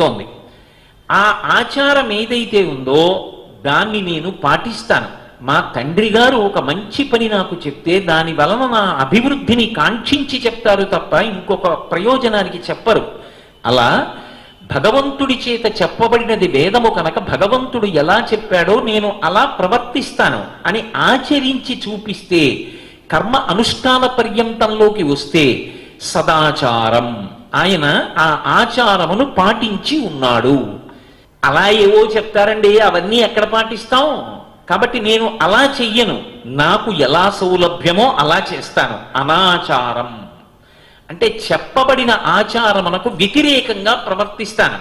చెప్తోంది. ఆ ఆచారం ఏదైతే ఉందో దాన్ని నేను పాటిస్తాను. మా తండ్రి గారు ఒక మంచి పని నాకు చెప్తే దాని వలన నా అభివృద్ధిని కాంక్షించి చెప్తారు తప్ప ఇంకొక ప్రయోజనానికి చెప్పరు. అలా భగవంతుడి చేత చెప్పబడినది వేదము కనుక భగవంతుడు ఎలా చెప్పాడో నేను అలా ప్రవర్తిస్తాను అని ఆచరించి చూపిస్తే కర్మ అనుష్ఠాన పర్యంతంలోకి వస్తే సదాచారం. ఆయన ఆ ఆచారమును పాటించి ఉన్నాడు. అలా ఏవో చెప్తారండి అవన్నీ ఎక్కడ పాటిస్తాం? కాబట్టి నేను అలా చెయ్యను. నాకు ఎలా సౌలభ్యమో అలా చేస్తాను. అనాచారం. అంటే చెప్పబడిన ఆచారమునకు వ్యతిరేకంగా ప్రవర్తిస్తాను.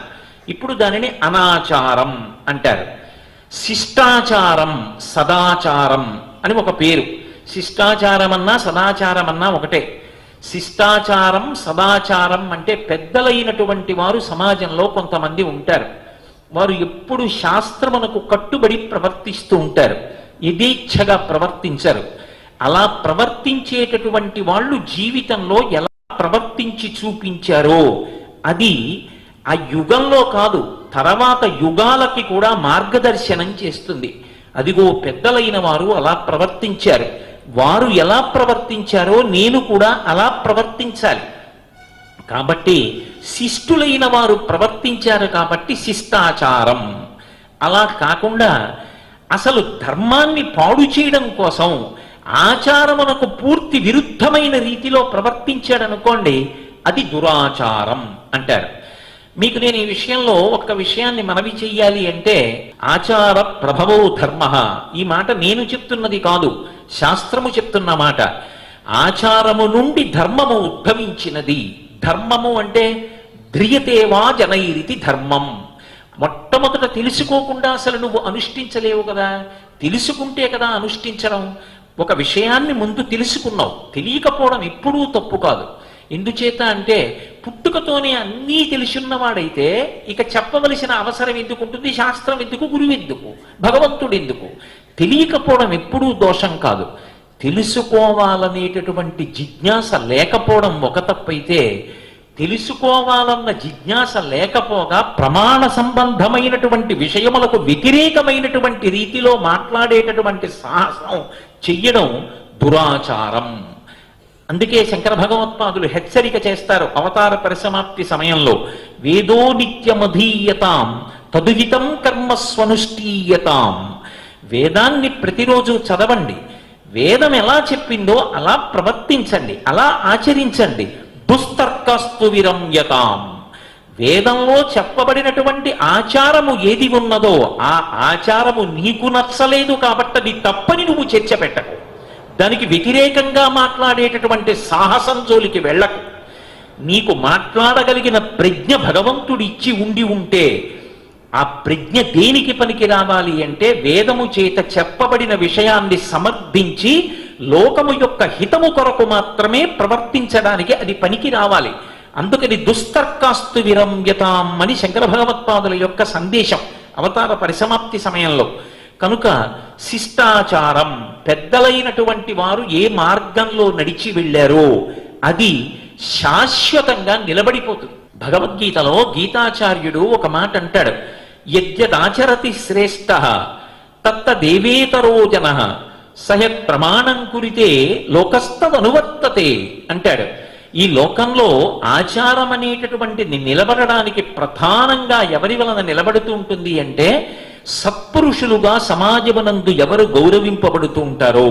ఇప్పుడు దానిని అనాచారం అంటారు. శిష్టాచారం సదాచారం అని ఒక పేరు. శిష్టాచారమన్నా సదాచారమన్నా ఒకటే. శిష్టాచారం సదాచారం అంటే పెద్దలైనటువంటి వారు సమాజంలో కొంతమంది ఉంటారు. వారు ఎప్పుడు శాస్త్రమునకు కట్టుబడి ప్రవర్తిస్తూ ఉంటారు. యథేచ్ఛగా ప్రవర్తించరు. అలా ప్రవర్తించేటటువంటి వాళ్ళు జీవితంలో ఎలా ప్రవర్తించి చూపించారో అది ఆ యుగంలో కాదు తర్వాత యుగాలకి కూడా మార్గదర్శనం చేస్తుంది. అదిగో పెద్దలైన వారు అలా ప్రవర్తించారు. వారు ఎలా ప్రవర్తించారో నేను కూడా అలా ప్రవర్తించాలి. కాబట్టి శిష్టులైన వారు ప్రవర్తించారు కాబట్టి శిష్టాచారం. అలా కాకుండా అసలు ధర్మాన్ని పాడు చేయడం కోసం ఆచారమునకు పూర్తి విరుద్ధమైన రీతిలో ప్రవర్తించాడనుకోండి అది దురాచారం అంటారు. మీకు నేను ఈ విషయంలో ఒక విషయాన్ని మనవి చెయ్యాలి అంటే ఆచార ప్రభవో ధర్మ. ఈ మాట నేను చెప్తున్నది కాదు. శాస్త్రము చెప్తున్న మాట ఆచారము నుండి ధర్మము ఉద్భవించినది. ధర్మము అంటే ధ్రియతేవా జనైరితి ధర్మం. మొట్టమొదట తెలుసుకోకుండా అసలు నువ్వు అనుష్ఠించలేవు కదా. తెలుసుకుంటే కదా అనుష్ఠించడం. ఒక విషయాన్ని ముందు తెలుసుకున్నావు. తెలియకపోవడం ఎప్పుడూ తప్పు కాదు. ఎందుచేత అంటే పుట్టుకతోనే అన్నీ తెలుసున్నవాడైతే ఇక చెప్పవలసిన అవసరం ఎందుకు ఉంటుంది శాస్త్రం ఎందుకు? గురువు ఎందుకు? భగవంతుడు ఎందుకు? తెలియకపోవడం ఎప్పుడూ దోషం కాదు. తెలుసుకోవాలనేటటువంటి జిజ్ఞాస లేకపోవడం ఒక తప్పైతే తెలుసుకోవాలన్న జిజ్ఞాస లేకపోగా ప్రమాణ సంబంధమైనటువంటి విషయములకు వ్యతిరేకమైనటువంటి రీతిలో మాట్లాడేటటువంటి సాహసం చెయ్యడం దురాచారం. అందుకే శంకర భగవత్పాదులు హెచ్చరిక చేస్తారు అవతార పరిసమాప్తి సమయంలో వేదో నిత్యమధీయతాం తదుహితం కర్మ స్వనుష్ఠీయతాం వేదాన్ని ప్రతిరోజు చదవండి. వేదం ఎలా చెప్పిందో అలా ప్రవర్తించండి. అలా ఆచరించండి. దుస్తర్కస్తు విరమ్యతాం. వేదంలో చెప్పబడినటువంటి ఆచారము ఏది ఉన్నదో ఆ ఆచారము నీకు నచ్చలేదు కాబట్టి అది తప్పని నువ్వు చర్చ పెట్టకు. దానికి వ్యతిరేకంగా మాట్లాడేటటువంటి సాహసం జోలికి వెళ్ళకు. నీకు మాట్లాడగలిగిన ప్రజ్ఞ భగవంతుడు ఇచ్చి ఉండి ఉంటే ఆ ప్రజ్ఞ దేనికి పనికి రావాలి అంటే వేదము చేత చెప్పబడిన విషయాన్ని సమర్థించి లోకము యొక్క హితము కొరకు మాత్రమే ప్రవర్తించడానికి అది పనికి రావాలి. అందుకని దుస్తర్కాస్తు విరమ్యతాం అని శంకర భగవత్పాదుల యొక్క సందేశం అవతార పరిసమాప్తి సమయంలో. కనుక శిష్టాచారం పెద్దలైనటువంటి వారు ఏ మార్గంలో నడిచి వెళ్ళారో అది శాశ్వతంగా నిలబడిపోతుంది. భగవద్గీతలో గీతాచార్యుడు ఒక మాట అంటాడు. యద్యదాచరతి శ్రేష్ఠ తత్తదేవేతరో జన సహత్ ప్రమాణం కురితే లోకస్తదనువర్తతే అంటాడు. ఈ లోకంలో ఆచారం అనేటటువంటిది నిలబడడానికి ప్రధానంగా ఎవరి వలన నిలబడుతూ ఉంటుంది అంటే సత్పురుషులుగా సమాజమునందు ఎవరు గౌరవింపబడుతూ ఉంటారో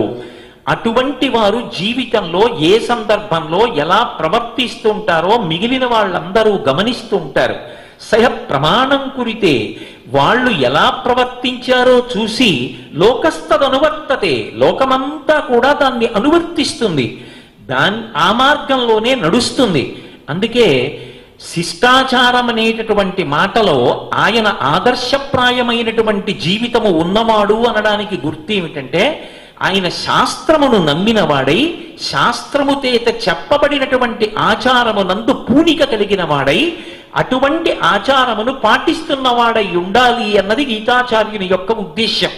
అటువంటి వారు జీవితంలో ఏ సందర్భంలో ఎలా ప్రవర్తిస్తుంటారో మిగిలిన వాళ్ళందరూ గమనిస్తూ ఉంటారు. సహ ప్రమాణం కురితే వాళ్ళు ఎలా ప్రవర్తించారో చూసి లోకస్తదనువర్తతే లోకమంతా కూడా దాన్ని అనువర్తిస్తుంది. దాని ఆ మార్గంలోనే నడుస్తుంది. అందుకే శిష్టాచారం అనేటటువంటి మాటలో ఆయన ఆదర్శప్రాయమైనటువంటి జీవితము ఉన్నవాడు అనడానికి గుర్తు ఏమిటంటే ఆయన శాస్త్రమును నమ్మినవాడై శాస్త్రము చేత చెప్పబడినటువంటి ఆచారమునందు పూనిక కలిగిన వాడై అటువంటి ఆచారమును పాటిస్తున్నవాడై ఉండాలి అన్నది గీతాచార్యుని యొక్క ఉద్దేశ్యం.